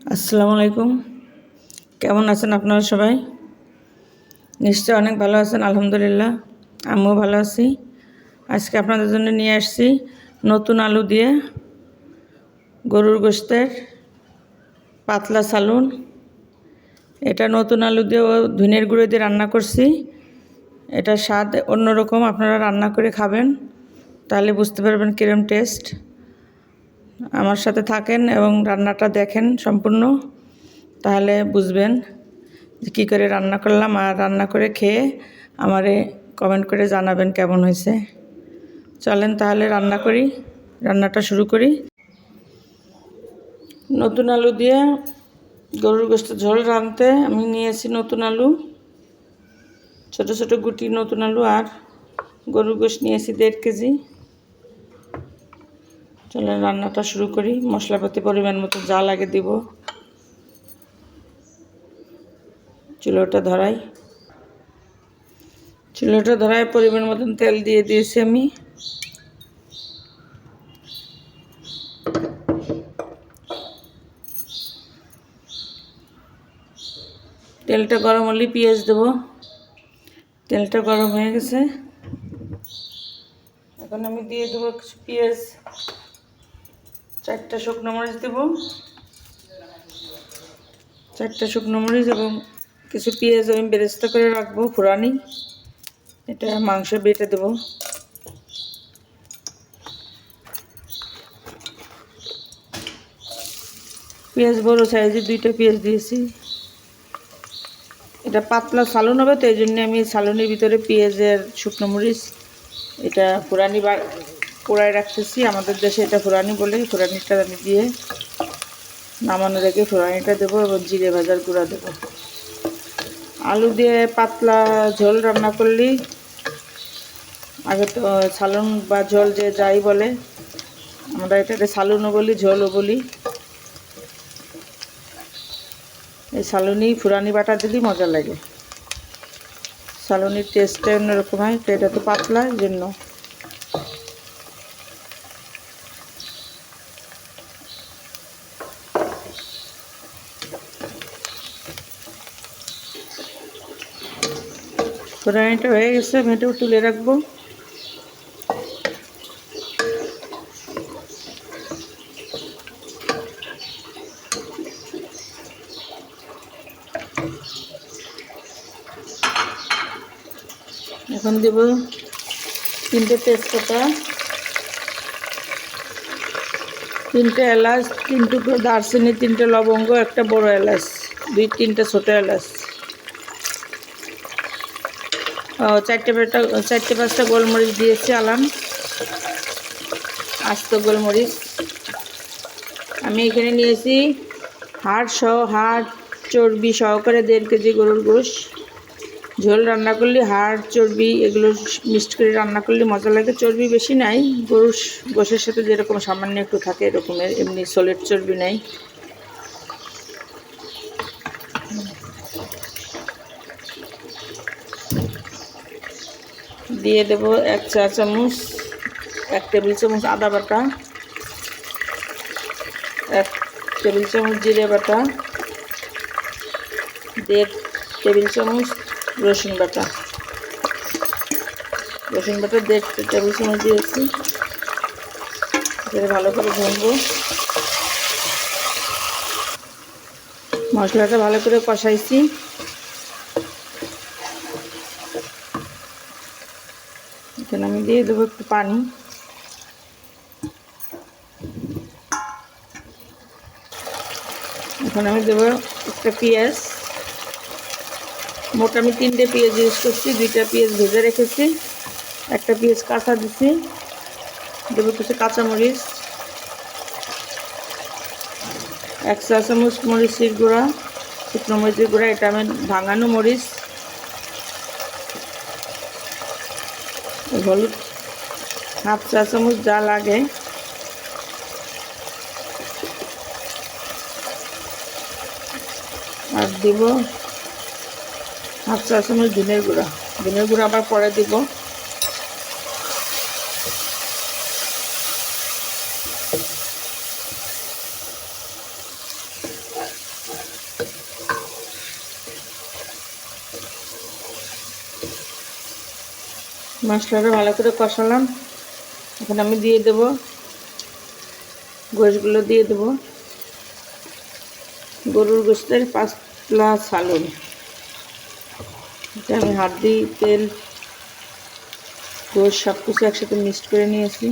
আসসালামু আলাইকুম। কেমন আছেন আপনারা সবাই? নিশ্চয় অনেক ভালো আছেন, আলহামদুলিল্লাহ। আমিও ভালো আছি। আজকে আপনাদের জন্য নিয়ে আসছি নতুন আলু দিয়ে গরুর গোস্তের পাতলা সালুন। এটা নতুন আলু দিয়ে ও ধনের গুঁড়ো দিয়ে রান্না করছি। এটা স্বাদ অন্যরকম, আপনারা রান্না করে খাবেন, তাহলে বুঝতে পারবেন কিরম টেস্ট। আমার সাথে থাকেন এবং রান্নাটা দেখেন সম্পূর্ণ, তাহলে বুঝবেন যে কী করে রান্না করলাম আর রান্না করে খেয়ে আমারে কমেন্ট করে জানাবেন কেমন হয়েছে। চলেন তাহলে রান্না করি, রান্নাটা শুরু করি। নতুন আলু দিয়ে গরুর গোস্ত ঝোল রাঁধতে আমি নিয়েছি নতুন আলু, ছোট ছোট গুটি নতুন আলু আর গরুর গোস্ত নিয়েছি দেড় কেজি। চলে রান্নাটা শুরু করি। মশলাপাতি পরিমাণ মতো যা লাগে দিব। চুলোটা ধরাই। চুলোটা ধরাই পরিমাণ মতন তেল দিয়ে দিয়েছি আমি। তেলটা গরম হলে পেঁয়াজ দেবো। তেলটা গরম হয়ে গেছে। এখন আমি দিয়ে দেবো কিছু পেঁয়াজ। চারটা শুকনো মরিচ দেব। চারটা শুকনো মরিচ এবং কিছু পেঁয়াজ আমি বেরেস্তা করে রাখব ফুরানি। এটা মাংস বেটে দেব। পেঁয়াজ বড়ো সাইজে দুইটা পেঁয়াজ দিয়েছি। এটা পাতলা সালুন হবে, তো এই জন্য আমি সালুনের ভিতরে পেঁয়াজের শুকনো মরিচ, এটা ফুরানি বা পোড়ায় রাখতেছি, আমাদের দেশে এটা ফুরানি বলে ফুরানিটা আমি দিয়ে নামানোর আগে ফুরানিটা দেবো এবং জিরে ভাজার গুঁড়া দেবো। আলু দিয়ে পাতলা ঝোল রান্না করলি, আগে তো সালুন বা ঝোল যে যাই বলে, আমরা এটাকে সালুনও বলি, ঝোলও বলি। এই সালুনি ফুরানি বাটা দিলেই মজা লাগে। সালুনির টেস্টটা অন্যরকম হয়, তো এটা তো পাতলা, এই জন্য। ফুরানিটা হয়ে গেছে আমি এটাও তুলে রাখব। এখন দেব তিনটে তেজপাতা, তিনটে এলাচ তিন টুকরো দারচিনি, তিনটে লবঙ্গ, একটা বড় এলাচ, দুই, তিনটে ছোটো এলাচ। চারটে পেটা চারটে পাঁচটা গোলমরিচ দিয়েছি আলাম। আস্ত গোলমরিচ। আমি এখানে নিয়েছি হাড় সহ, হাড় চর্বি সহকারে দেড় কেজি গরুর গোশ। ঝোল রান্না করলে হাড়, চর্বি এগুলো মিক্সড করে রান্না করলে মজা লাগে। চর্বি বেশি নাই, গরুর গোশের সাথে যেরকম সামান্য একটু থাকে এরকমের, এমনি সলিড চর্বি নেই। দিয়ে দেব এক চা চামচ, এক টেবিল চামচ আদা বাটা, এক টেবিল চামচ জিরে বাটা, দেড় টেবিল চামচ রসুন বাটা। রসুন বাটা দেড় টেবিল চামচ দিয়েছি। এটাকে ভালো করে ভুনবো মশলাটা ভালো করে কষাইছি। এখানে আমি দিয়ে দেবো একটু পানি। এখন আমি দেবো একটা পেঁয়াজ। মোট আমি তিনটে পেঁয়াজ ইউজ করছি, দুইটা পেঁয়াজ ভেজে রেখেছি, একটা পেঁয়াজ কাঁচা দিছি। দেবো কিছু কাঁচামরিচ, এক চা চামচ মরিচের গুঁড়া, শুকনো মরিচের গুঁড়া, এটা আমি ভাঙানো মরিচ। হলুদ, হাফ চা চামচ যা লাগে। আর দিব হাফ চা চামচ ধনের গুঁড়া। ধনের গুঁড়া আবার পরে দিব। মশলাটা ভালো করে কষালাম। এখন আমি দিয়ে দেব গোশগুলো দিয়ে দেব। গরুর গোস্তের পাঁচলা সালুন এটা আমি হাত দিই তেল, গোশ সব কিছু একসাথে মিক্সড করে নিয়েছি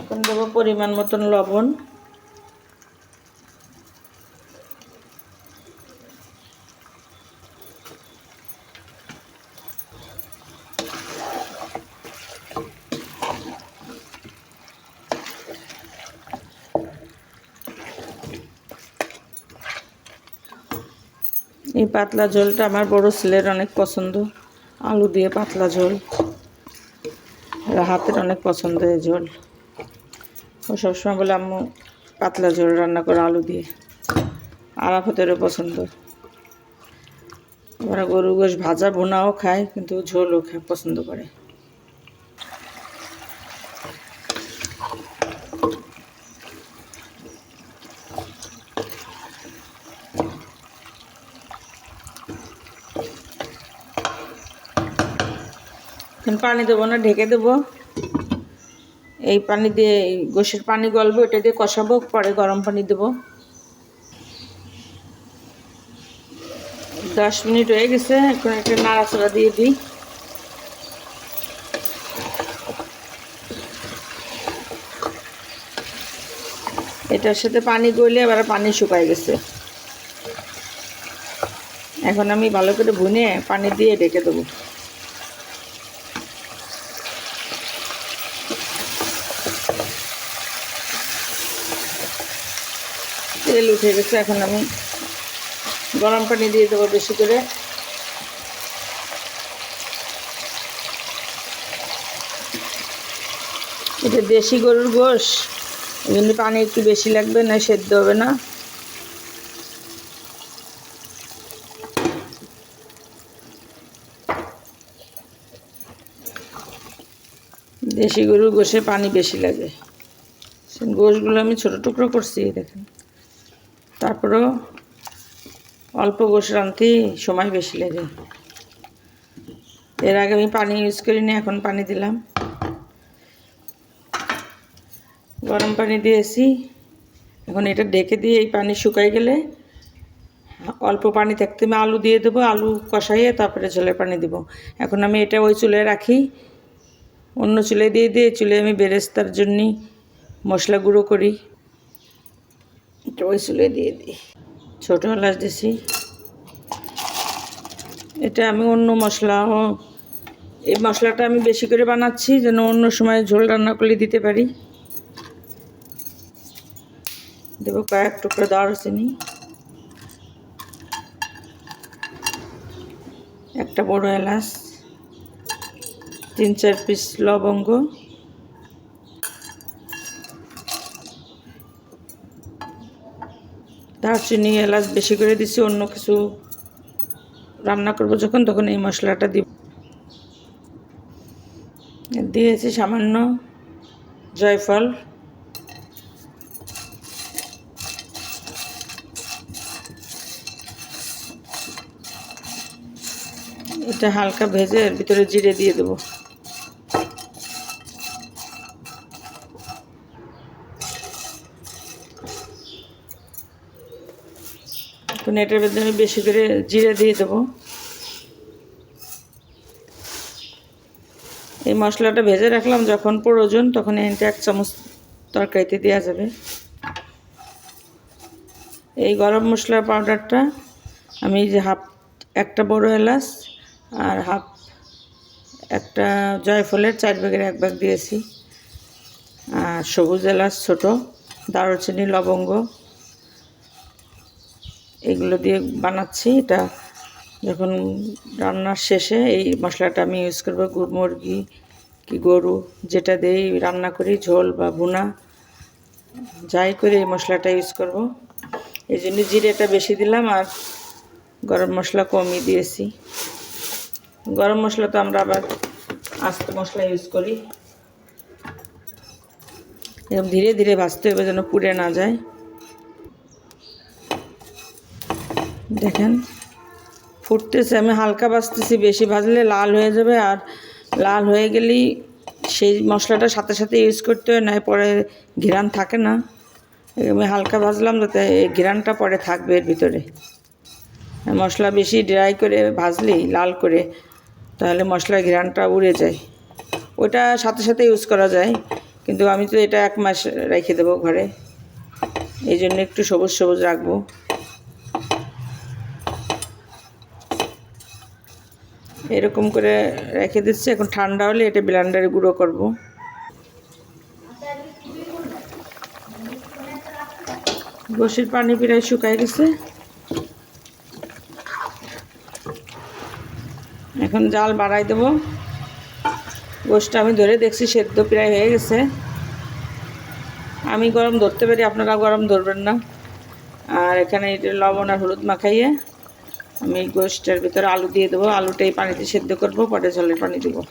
এখন দেবো পরিমাণ মতন লবণ। এই পাতলা ঝোলটা আমার বড় ছেলের অনেক পছন্দ। আলু দিয়ে পাতলা ঝোল। হাতের অনেক পছন্দ এই ঝোল। ও সবসময় বলে, আম্মু, পাতলা ঝোল রান্না করে আলু দিয়ে। আরাফতেরও পছন্দ। ওরা গরু গোশ ভাজা বোনাও খায়, কিন্তু ঝোলও খায়, পছন্দ করে। পানি দেবো না, ঢেকে দেবো। এই পানি দিয়ে গোশের পানি গলবো, এটা দিয়ে কষাবো, পরে গরম পানি দেবো। দশ মিনিট হয়ে গেছে, এখন একটা নাড়াচাড়া দিয়ে দিই। এটার সাথে পানি গলে আবার পানি শুকায় গেছে। এখন আমি ভালো করে ভুনে পানি দিয়ে ঢেকে দেবো। তেল উঠে গেছে, এখন আমি গরম পানি দিয়ে দেবো বেশি করে। এটা দেশি গরুর গোশ, এই পানি একটু বেশি লাগবে, না সেদ্ধ হবে না। দেশি গরুর গোশে পানি বেশি লাগে। গোশগুলো আমি ছোট টুকরো করছি দেখেন। তারপরেও অল্প গোশ রাঁধতে সময় বেশি লাগে। এর আগে আমি পানি ইউজ করিনি, এখন পানি দিলাম। গরম পানি দিয়েছি। এখন এটা ডেকে দিয়ে এই পানি শুকাই গেলে অল্প পানি থাকতে আমি আলু দিয়ে দেবো, আলু কষাইয়ে তারপরে ঝোলের পানি দেব। এখন আমি এটা ওই চুলে রাখি। অন্য চুলে দিয়ে দিয়ে চুলে আমি বেরেস্তার জন্যে মশলা গুঁড়ো করি। এটা ওই চুলে দিয়ে দিই। ছোটো এলাচ দিছি। এটা আমি অন্য মশলা এই মশলাটা আমি বেশি করে বানাচ্ছি যেন অন্য সময় ঝোল রান্না করলে দিতে পারি। দেবো কয়েক টুকরো দারচিনি। একটা বড় এলাচ। তিন চার পিস লবঙ্গ। দারচিনি, এলাচ বেশি করে দিছি, অন্য কিছু রান্না করব যখন, তখন এই মশলাটা দিব। দিয়েছি সামান্য জয়ফল। এটা হালকা ভেজে ভিতরে জিরে দিয়ে দেবো। এখন এটার মধ্যে আমি বেশি করে জিরে দিয়ে দেবো। এই মশলাটা ভেজে রাখলাম, যখন প্রয়োজন তখন এনতে এক চামচ তরকারিতে দেওয়া যাবে। এই গরম মশলা পাউডারটা আমি যে হাফ, একটা বড় এলাচ আর হাফ একটা জয়ফলের চার ব্যাগের এক ব্যাগ দিয়েছি। আর সবুজ এলাচ ছোটো, দারুচিনি, লবঙ্গ এগুলো দিয়ে বানাচ্ছি। এটা যখন রান্নার শেষে এই মশলাটা আমি ইউজ করব গু- মুরগি কি গরু যেটা দিয়েই রান্না করি, ঝোল বা ভুনা, যাই করে এই মশলাটা ইউজ করব। এই জন্য জিরেটা বেশি দিলাম আর গরম মশলা কমই দিয়েছি। গরম মশলা তো আমরা আবার আস্ত মশলা ইউজ করি। এরকম ধীরে ধীরে ভাজতে হবে যেন পুড়ে না যায়। দেখেন, ফুটতেছে। আমি হালকা ভাজতেছি, বেশি ভাজলে লাল হয়ে যাবে। আর লাল হয়ে গেলেই সেই মশলাটা সাথে সাথে ইউজ করতে হয়, নয় পরে ঘিরান থাকে না। আমি হালকা ভাজলাম যাতে ঘিরানটা পরে থাকবে এর ভিতরে। মশলা বেশি ড্রাই করে ভাজলি লাল করে, তাহলে মশলার ঘিরানটা উড়ে যায়। ওটা সাথে সাথে ইউজ করা যায়, কিন্তু আমি তো এটা এক মাস রেখে দেবো ঘরে। এই জন্য একটু সবুজ সবুজ রাখব। এরকম করে রেখে দিচ্ছি। এখন ঠান্ডা হলে এটা ব্লেন্ডারে গুঁড়ো করব। বসির পানি প্রায় শুকায় গেছে। এখন জাল বাড়াই দেব। গোষ্ঠটা আমি ধরে দেখছি সেদ্ধ প্রায় হয়ে গেছে। আমি গরম ধরতে পারি, আপনারা গরম ধরবেন না। আর এখানে এটা লবণ আর হলুদ মাখাইয়ে আমি এই ভিতরে আলু দিয়ে দেবো, আলুটাই পানিতে সেদ্ধ করব, পরে জলের পানি দেবো।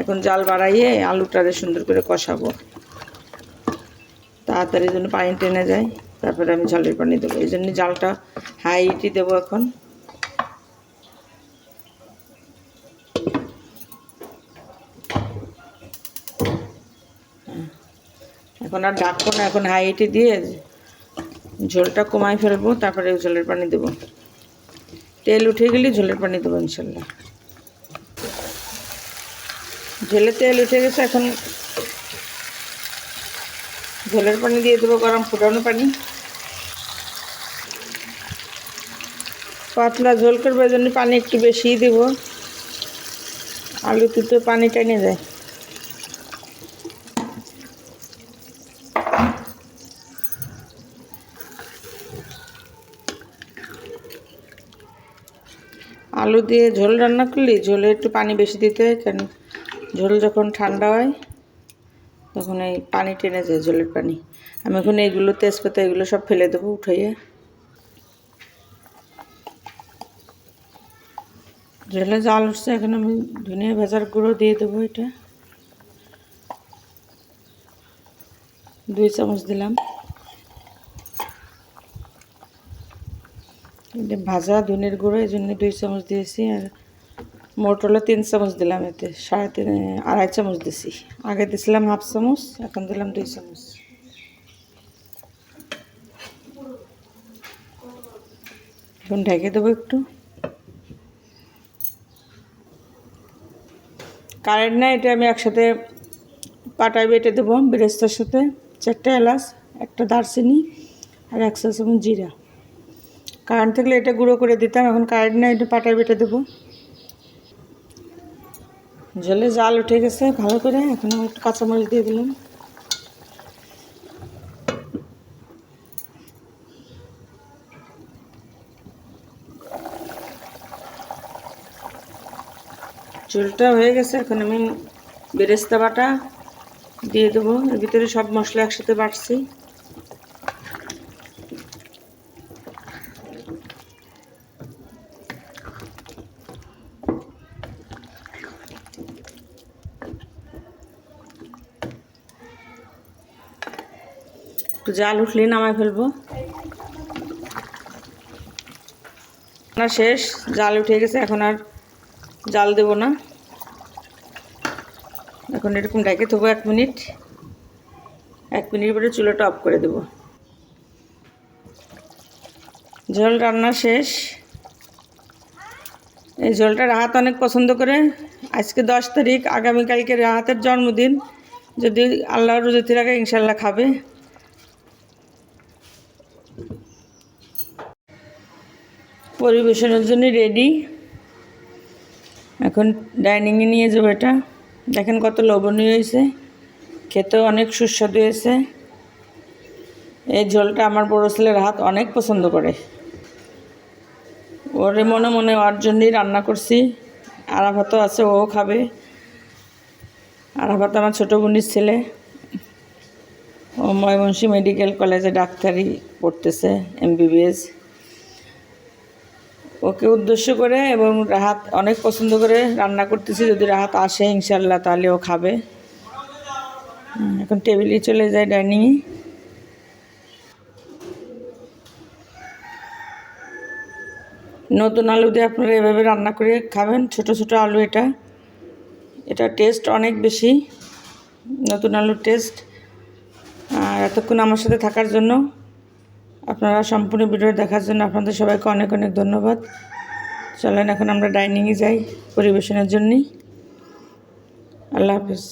এখন জাল বাড়াইয়ে আলুটারে সুন্দর করে কষাবো। তাড়াতাড়ি যেন পানি টেনে যায়, তারপরে আমি জলের পানি দেবো। এই জন্য জালটা হাইটি দেবো এখন। এখন আর ডাকবো না, এখন হাইটি দিয়ে ঝোলটা কমাই ফেলব, তারপরে ঝোলের পানি দেবো। তেল উঠে গেলে ঝোলের পানি দেবো ইনশাল্লাহ। ঝোলে তেল উঠে গেছে, এখন ঝোলের পানি দিয়ে দেবো গরম ফুটানো পানি। পাতলা ঝোল করব এই জন্য পানি একটু বেশিই দেবো। আলুতে তো পানি টেনে যায়। আলু দিয়ে ঝোল রান্না করলি, ঝোলে একটু পানি বেশি দিতে হয় কেন ঝোল যখন ঠান্ডা হয়, তখন এই পানি টেনে যায় ঝোলের পানি। আমি এখন এইগুলো তেজপাতা, এগুলো সব ফেলে দেবো উঠাইয়ে। ঝোলে জাল উঠছে এখন আমি ধনিয়া ভেজার গুঁড়ো দিয়ে দেবো এটা। দুই চামচ দিলাম। ভাজা ধনের গুঁড়ো এই জন্য দুই চামচ দিয়েছি আর মোট তিন চামচ দিলাম এতে, সাড়ে তিন, আড়াই চামচ দিছি। আগে দিছিলাম হাফ চামচ, এখন দিলাম দুই চামচ। এখন ঢেকে দেবো একটু। কারেন্ট না এটা আমি একসাথে পাটায় বেটে দেবো, বেরেস্তার সাথে। চারটে এলাচ, একটা দারচিনি আর একশো চামচ জিরা। কারেন্ট থাকলে এটা গুঁড়ো করে দিতাম, এখন কারেন্ট না এটা পাটায় বেটে দেবো। জলে জাল উঠে গেছে, ভালো করে, এখন একটু কাঁচামরিচ দিয়ে দিলাম। ঝোলটা হয়ে গেছে, এখন আমি বেরেস্তা বাটা দিয়ে দেবো। এর ভিতরে সব মশলা একসাথে বাটছি। একটু জাল উঠলে নামাই ফেলব। না, শেষ, জাল উঠে গেছে, এখন আর জাল দেব না। এখন এরকম ঢেকে থবো এক মিনিট। এক মিনিট পরে চুলোটা অফ করে দেব। ঝোল রান্না শেষ। এই ঝোলটা রাহাত অনেক পছন্দ করে। আজকে দশ তারিখ, আগামীকালকে রাহাতের জন্মদিন। যদি আল্লাহর রুজতি রাখে ইনশাল্লাহ খাবে। পরিবেশনের জন্য রেডি এখন ডাইনিংয়ে নিয়ে যাব এটা। দেখেন কত লবণীয় হয়েছে। খেতেও অনেক সুস্বাদু হয়েছে। এই ঝোলটা আমার বড়ো ছেলের হাত অনেক পছন্দ করে। ওরে মনে মনে ওর জন্যই রান্না করছি। আরাফাতও আছে, ও খাবে। আরাফাত আমার ছোটো বোনির ছেলে। ও ময়মনসিংহ মেডিকেল কলেজে ডাক্তারি পড়তেছে এমবিবিএস ওকে উদ্দেশ্য করে এবং রাহাত অনেক পছন্দ করে রান্না করতেছি। যদি রাহাত আসে ইনশাল্লাহ তাহলে ও খাবে। এখন টেবিলে চলে যায় ডাইনিংয়ে নতুন আলু দিয়ে আপনারা এভাবে রান্না করে খাবেন। ছোট ছোট আলু এটা। এটা টেস্ট অনেক বেশি। নতুন আলুর টেস্ট আর এতক্ষণ আমার সাথে থাকার জন্য আপনারা সম্পূর্ণ ভিডিও দেখার জন্য আপনাদের সবাইকে অনেক অনেক ধন্যবাদ। চলেন এখন আমরা ডাইনিংয়ে যাই পরিবেশনের জন্যই। আল্লাহ হাফিজ।